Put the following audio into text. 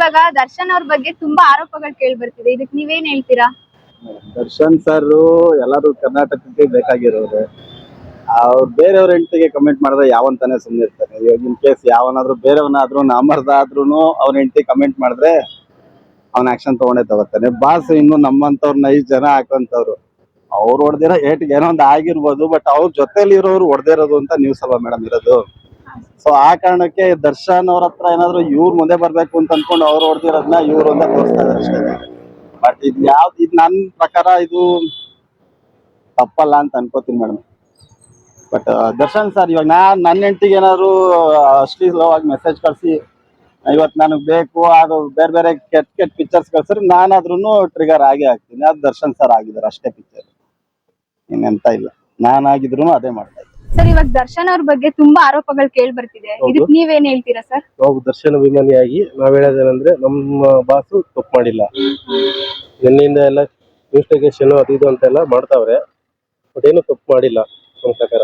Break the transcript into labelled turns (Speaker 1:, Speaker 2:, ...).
Speaker 1: ಇವಾಗ ದರ್ಶನ್ ಅವ್ರ ಬಗ್ಗೆ ತುಂಬಾ ಆರೋಪಗಳು ಕೇಳಿ ಬರ್ತಿದೆ. ಇದಕ್ ನೀವೇನ್ ಹೇಳ್ತೀರಾ?
Speaker 2: ದರ್ಶನ್ ಸರ್ ಎಲ್ಲರೂ ಕರ್ನಾಟಕಕ್ಕೆ ಬೇಕಾಗಿರೋರು. ಅವ್ರು ಬೇರೆಯವ್ರ ಹೆಂಡತಿಗೆ ಕಮೆಂಟ್ ಮಾಡಿದ್ರೆ ಯಾವಂತಾನೆ ಸುಮ್ಮನೆ ಇರ್ತಾನೆ ಇವಾಗ ಇನ್ ಕೇಸ್ ಯಾವನಾದ್ರೂ ಬೇರೆಯವನಾದ್ರೂ ನಾಮರ್ದ ಆದ್ರೂ ಅವ್ರ ಹೆಂಡತಿ ಕಮೆಂಟ್ ಮಾಡಿದ್ರೆ ಅವ್ನ ಆಕ್ಷನ್ ತಗೊಂಡೇ ತಗೋತಾನೆ. ಬಾಸ್ ಇನ್ನು ನಮ್ಮಂತವ್ರನ್ನ ಐದು ಜನ ಹಾಕಂತವ್ರು ಅವ್ರು ಹೊಡೆದಿರೋ ಏಟ್ಗೆ ಏನೋ ಒಂದು ಆಗಿರ್ಬೋದು ಬಟ್ ಅವ್ರ ಜೊತೆಲಿ ಇರೋರು ಹೊಡೆದಿರೋದು ಅಂತ ನ್ಯೂಸ್ ಅಲ್ವಾ ಮೇಡಮ್ ಇರೋದು? ಸೊ ಆ ಕಾರಣಕ್ಕೆ ದರ್ಶನ್ ಅವ್ರ ಹತ್ರ ಏನಾದ್ರು ಇವ್ರು ಮುಂದೆ ಬರ್ಬೇಕು ಅಂತ ಅನ್ಕೊಂಡು ಅವ್ರು ಹೊಡೆದಿರೋದನ್ನ ಇವ್ರು ಒಂದೇ ತೋರಿಸ್ತಾ ಇದಾರೆ ಅಷ್ಟೇ. ಬಟ್ ಇದು ಯಾವ್ದು ಇದು ನನ್ನ ಪ್ರಕಾರ ಇದು ತಪ್ಪಲ್ಲ ಅಂತ ಅನ್ಕೋತೀನಿ ಮೇಡಮ್. ಬಟ್ ದರ್ಶನ್ ಸರ್ ಇವಾಗ ನಾ ನನ್ನ ಹೆಂಡತಿಗೆ ಏನಾದ್ರು ಅಶ್ಲೀಲವಾಗಿ ಮೆಸೇಜ್ ಕಳಿಸಿ ಇವತ್ತು ನನಗೆ ಬೇಕು, ಅದು ಬೇರೆ ಬೇರೆ ಕೆಟ್ಟ ಕೆಟ್ಟ ಪಿಕ್ಚರ್ಸ್ ಕಳ್ಸಿದ್ರೆ ನಾನಾದ್ರೂ ಟ್ರಿಗರ್ ಆಗೇ ಆಗ್ತೀನಿ. ಅದು ದರ್ಶನ್ ಸರ್ ಆಗಿದ್ದಾರೆ ಅಷ್ಟೇ ಪಿಕ್ಚರ್ ಇನ್ನೆಂತ ಇಲ್ಲ. ನಾನಾಗಿದ್ರು ಅದೇ ಮಾಡ್ತಾ ಇದ್ದೀನಿ
Speaker 1: ಸರ್ ಇವಾಗ ದರ್ಶನ್ ಅವ್ರ ಬಗ್ಗೆ ತುಂಬಾ ಆರೋಪಗಳು ಕೇಳಿ ಬರ್ತಿದೆ.
Speaker 3: ಇದಕ್ಕೆ
Speaker 1: ಇದಕ್ ನೀವೇನ್ ಹೇಳ್ತೀರಾ ಸರ್
Speaker 3: ನಾವು ದರ್ಶನ ಅಭಿಮಾನಿಯಾಗಿ ನಾವ್ ಹೇಳೋದೇನಂದ್ರೆ ನಮ್ಮ ಬಾಸು ತಪ್ಪು ಮಾಡಿಲ್ಲ. ನಿನ್ನೆಯಿಂದ ಎಲ್ಲ ಇನ್ವೆಸ್ಟಿಗೇಷನ್ ಅದು ಇದು ಅಂತೆಲ್ಲ ಮಾಡ್ತಾವ್ರೆ ಬಟ್ ಏನು ತಪ್ಪು ಮಾಡಿಲ್ಲ ನಮ್ಮ ಪ್ರಕಾರ.